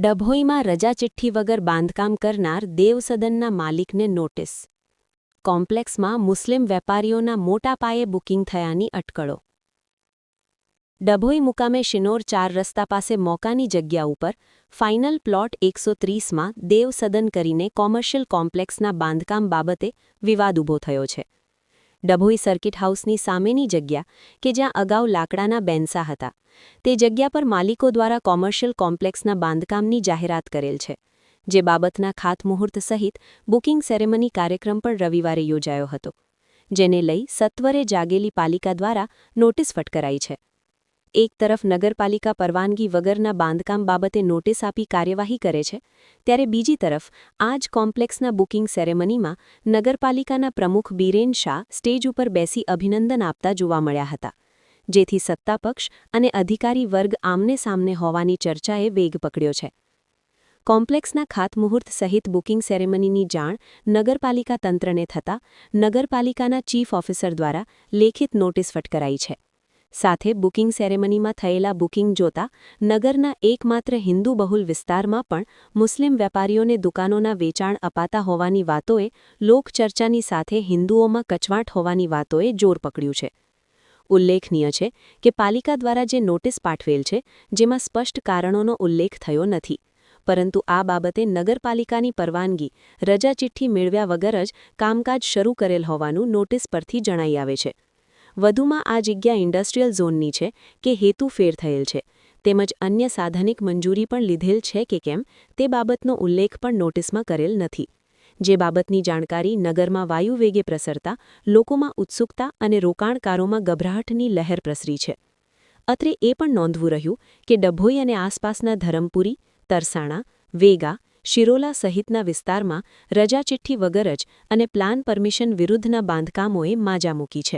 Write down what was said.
ડભોઈમાં રજા ચિઠ્ઠી વગર બાંધકામ કરનાર દેવસદનના માલિકને નોટિસ. કોમ્પ્લેક્સમાં મુસ્લિમ વેપારીઓના મોટા પાયે બુકિંગ થયાની અટકળો. ડભોઈ મુકામે શિનોર ચાર રસ્તા પાસે મોકાની જગ્યા ઉપર ફાઇનલ પ્લોટ એકસો ત્રીસમાં દેવસદન કરીને કોમર્શિયલ કોમ્પ્લેક્સના બાંધકામ બાબતે વિવાદ ઊભો થયો છે. ડભોઈ સર્કિટ હાઉસની સામેની જગ્યા કે જ્યાં અગાઉ લાકડાના બેન્સા હતા. તે જગ્યા પર માલિકો દ્વારા કોમર્શિયલ કોમ્પ્લેક્સના બાંધકામની જાહેરાત કરેલ છે, જે બાબતના ખાતમુહૂર્ત સહિત બુકિંગ સેરેમની કાર્યક્રમ પણ રવિવારે યોજાયો હતો, જેને લઈ સત્વરે જાગેલી પાલિકા દ્વારા નોટિસ ફટકરાઈ છે. એક તરફ નગરપાલિકા પરવાનગી વગરના બાંધકામ બાબતે નોટિસ આપી કાર્યવાહી કરે છે, ત્યારે બીજી તરફ આ જ કોમ્પ્લેક્સના બુકિંગ સેરેમનીમાં નગરપાલિકાના પ્રમુખ બીરેન શાહ સ્ટેજ ઉપર બેસી અભિનંદન આપતા જોવા મળ્યા હતા. જેથી સત્તાપક્ષ અને અધિકારી વર્ગ આમને સામને હોવાની ચર્ચાએ વેગ પકડ્યો છે. કોમ્પ્લેક્સના ખાતમુહૂર્ત સહિત બુકિંગ સેરેમનીની જાણ નગરપાલિકા તંત્રને થતાં નગરપાલિકાના ચીફ ઓફિસર દ્વારા લેખિત નોટિસ ફટકરાઈ છે. સાથે બુકિંગ સેરેમનીમાં થયેલા બુકિંગ જોતા નગરના એકમાત્ર હિન્દુ બહુલ વિસ્તારમાં પણ મુસ્લિમ વેપારીઓને દુકાનોના વેચાણ અપાતા હોવાની વાતોએ લોકચર્ચાની સાથે હિન્દુઓમાં કચવાટ હોવાની વાતોએ જોર પકડ્યું છે. ઉલ્લેખનીય છે કે પાલિકા દ્વારા જે નોટિસ પાઠવેલ છે, જેમાં સ્પષ્ટ કારણોનો ઉલ્લેખ થયો નથી. પરંતુ આ બાબતે નગરપાલિકાની પરવાનગી, રજા ચિઠ્ઠી મેળવ્યા વગર જ કામકાજ શરૂ કરેલ હોવાનું નોટિસ પરથી જણાઈ આવે છે. વધુમાં આ જગ્યા ઇન્ડસ્ટ્રીયલ ઝોનની છે કે હેતુ ફેર થયેલ છે. તેમજ અન્ય સાધનિક મંજૂરી પણ લીધેલ છે કે કેમ તે બાબતનો ઉલ્લેખ પણ નોટિસમાં કરેલ નથી. જે બાબતની જાણકારી નગરમાં વાયુ વેગે પ્રસરતા, લોકોમાં ઉત્સુકતા અને રોકાણકારોમાં ગભરાહટની લહેર પ્રસરી છે. અત્રે એ પણ નોંધવું રહ્યું કે ડભોઈ અને આસપાસના ધરમપુરી, તરસાણા, વેગા, શિરોલા સહિતના વિસ્તારમાં રજા ચિઠ્ઠી વગર જ અને પ્લાન પરમિશન વિરુદ્ધના બાંધકામોએ માજા મૂકી છે.